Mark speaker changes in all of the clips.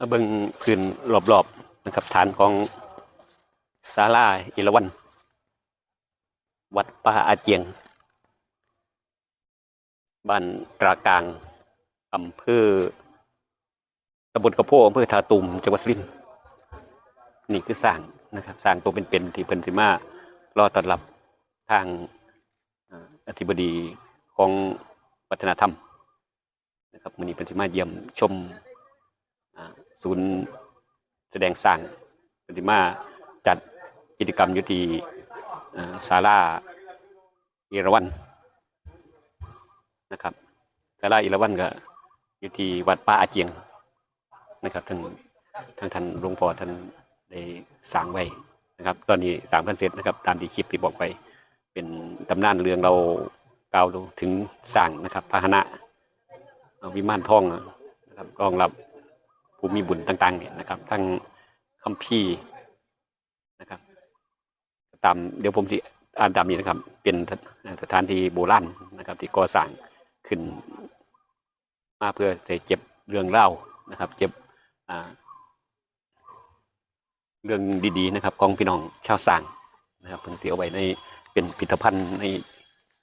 Speaker 1: มาเบิ่งพื้นรอบๆนะครับฐานของศาลาเอราวันวัดป่าอาเจียง บ้านตรากลางอำเภอตำบลกระโพอำเภอทาตุมจังหวัดสุรินทร์นี่คือสร้างนะครับสร้างตัวเป็นๆที่เพิ่นสิมารอต้อนรับทางอธิบดีของวัฒนธรรมนะครับมื้อนี้เพิ่นสิมาเยี่ยมชม ศูนย์แสดงสร้างเพิ่นสิมาจัดกิจกรรมอยู่ที่อ่าศาลาเอราวัณนะครับศาลาอิรวันก็อยู่ที่วัดป่าอาเจียงนะครับท่านทางท่านหลวงพ่อท่านได้สร้างไว้นะครับ ตอนนี้สางกันเสร็จนะครับ ตามที่คลิปที่บอกไป เป็นตำนานเรื่องเรากล่าวถึงสร้างนะครับพาหนะเอาวิมานทองนะครับรองรับ ผู้มีบุญต่าง ๆ เนี่ยนะครับทั้งคัมภีร์นะครับตามเดี๋ยวผมสิอ่านตามนี้นะครับ เป็นสถานที่โบราณนะครับ ที่ก่อสร้างขึ้น มาเพื่อจะเก็บเรื่องเล่านะครับเก็บเรื่องดีๆนะครับของพี่น้องชาวสร้างนะครับเพิ่งเตรียมไว้ในเป็นพิพิธภัณฑ์ใน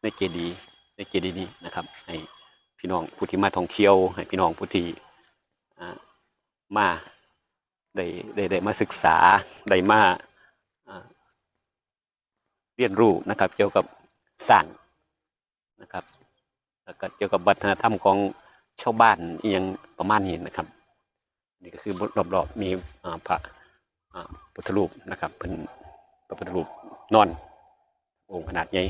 Speaker 1: ในเจดีในเจดีนี้นะครับให้พี่น้องผู้ที่มาท่องเที่ยวให้พี่น้องผู้ที่อ่า มาได้ได้ได้มาศึกษาได้มาเรียนรู้นะครับ เกี่ยวกับสร้างนะครับแล้วก็เกี่ยวกับวัฒนธรรมของชาวบ้านเอหยังประมาณนี้นะครับ นี่ก็คือรอบๆมีพระพุทธรูปนะครับเป็นพระพุทธรูปนอนองค์ขนาดใหญ่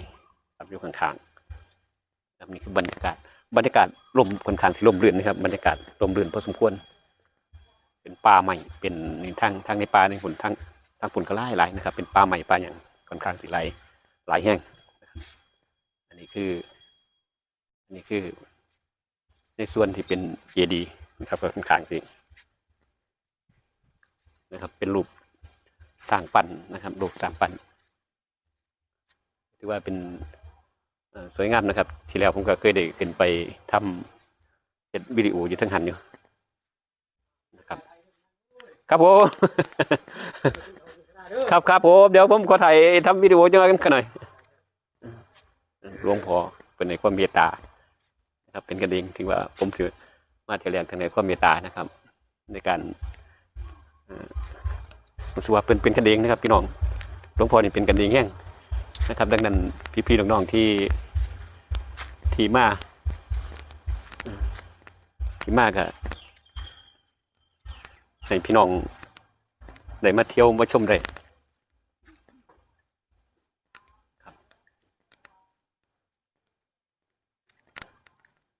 Speaker 1: ครับอยู่ข้างๆนี่คือบรรยากาศบรรยากาศลมค่อนข้างสิลมเรื่นนะครับบรรยากาศลมเรื่นพอสมควร เป็นป่าใหม่เป็นในทางทางในป่าในผลทางทางผลก็ไล่หลนะครับ เป็นป่าใหม่ป่าอย่างค่อนข้างสิหลายหลายแห่งอันนี้คืออันนี้คือ ในส่วนที่เป็นเจดีนะครับก็ค่อนข้างสินะครับ เป็นรูปสร้างปั้นนะครับรูปสร้างปั้นถือว่าเป็นสวยงามนะครับ ที่แล้วผมก็เคยได้ขึ้นไปทำเห็นวิดีโออยู่ทั้งหันอยู่ ครับผม ครับครับผมเดี๋ยวผมขอถ่ายทำวิดีโอจังกันหน่อยหลวงพ่อเป็นในความเมตตาครับเป็นกันเองถึงว่าผมถือมาเที่ยวแรงทางในความเมตตานะครับ ในการอ่อรู้สึกว่าเป็นเป็นกันเองนะครับ พี่น้องหลวงพ่อนี่เป็นกันเองแห้งนะครับ ดังนั้นพี่ๆน้องๆที่ที่มาเอ่อที่มากอะ ให้พี่น้องได้มาเที่ยวมาชมได้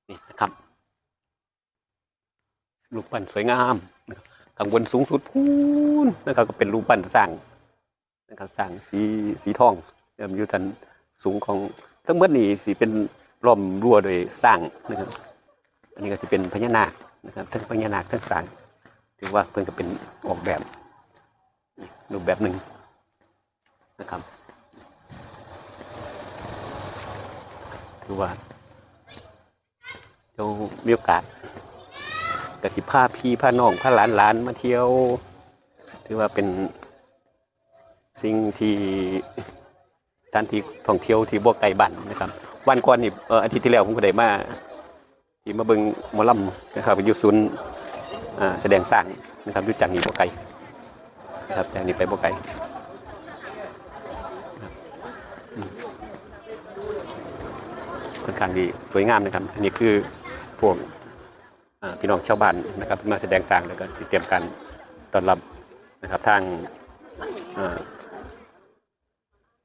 Speaker 1: นี่นะครับ รูปปั้นสวยงามข้างบนสูงสุดพูนนะครับ ก็เป็นรูปปั้นสร้างนะครับสร้างสีสีทองเริ่มอยู่ทันสูงของทั้งหมดนี่สีเป็นล้อมรั้วโดยสร้างนะครับ อันนี้ก็จะเป็นพญานาคนะครับ ทั้งพญานาคทั้งสร้าง ถือว่าเพิ่นก็เป็นออกแบบรูปแบบหนึ่งนะครับถือว่าเรามีโอกาสกสิพาพี่พาน้องพาหลานหลานมาเที่ยว ถือว่าเป็นสิ่งที่ท่านที่ท่องเที่ยวที่บ่ไกลบ้นนะครับ วันก่อนนี่เอออาทิตย์ที่แล้วผมก็ได้มาที่มาเบิงมอลำนะครับอยู่ศูนย์ แสดงสร้างนะครับอยู่จากนี้บ่ไกลนะครับจากนี้ไปบ่ไกลค่อนข้างดีสวยงามนะครับ อันนี้คือพวกพี่น้องชาวบ้านนะครับมาแสดงสร้างแล้วก็เตรียมการต้อนรับนะครับทาง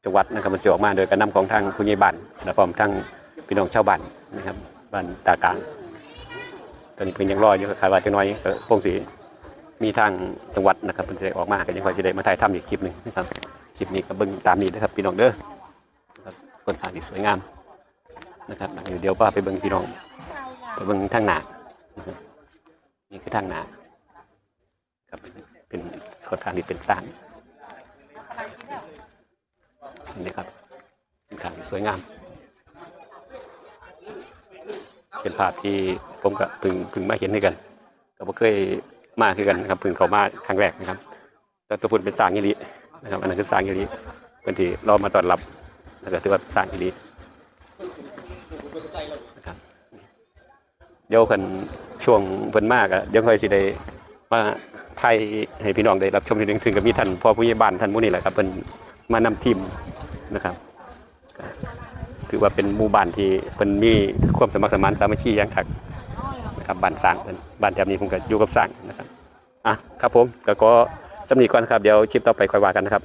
Speaker 1: จังหวัดนะครับมันจะออกมาโดยการนำของทางผู้ใหญ่บ้านและพร้อมทั้งพี่น้องชาวบ้านนะครับบ้านตากลาง ตอนนี้เพิ่งยังรออยู่คาดว่าจะน้อยก็คงสิมีทางจังหวัดนะครับมันจะออกมาก็ยังคอยจะได้มาถ่ายทำอีกคลิปหนึ่งนะครับคลิปนี้ก็เบิ่งตามนี้นะครับพี่น้องเด้อนะครับค่อนข้างที่สวยงามนะครับเดี๋ยวป้าไปเบิ่งพี่น้องไปเบิ่งทางหนานี่คือทางหนาครับเป็นเป็นสถานที่เป็นสร้างนี่ครับเป็นขางที่สวยงาม เป็นภาพที่ผมกับพึงพึงมาเห็นด้วยกันก็บ่เคยมาคือกันนะครับพิ่งเขามาครั้งแรกนะครับ แต่ตัวพุ่นเป็นสางอีหลีนะครับอันนั้นคือสางอีหลีเพิ่นที่รอมาต้อนรับแล้วก็ถือว่าสางอีหลีนะครับเดี๋ยวเพิ่นช่วงเพิ่นมากอะเดี๋ยวค่อยสิได้มาไทยให้พี่น้องได้รับชมทีหนึงถึงกับมีท่านพ่อผู้ใหญ่บ้านท่านผู้นี้แหละครับเพิ่นมานำทีมนะครับ ถือว่าเป็นหมู่บ้านที่เป็นมีความสมัครสมานสามัคคีอย่างคักนะครับบ้านสร้างเป็นบ้านแถบนี้ผมก็อยู่กับสร้างนะครับอะครับผมก็ก็สำนีก่อนครับเดี๋ยวชิปต่อไปค่อยว่ากันนะครับ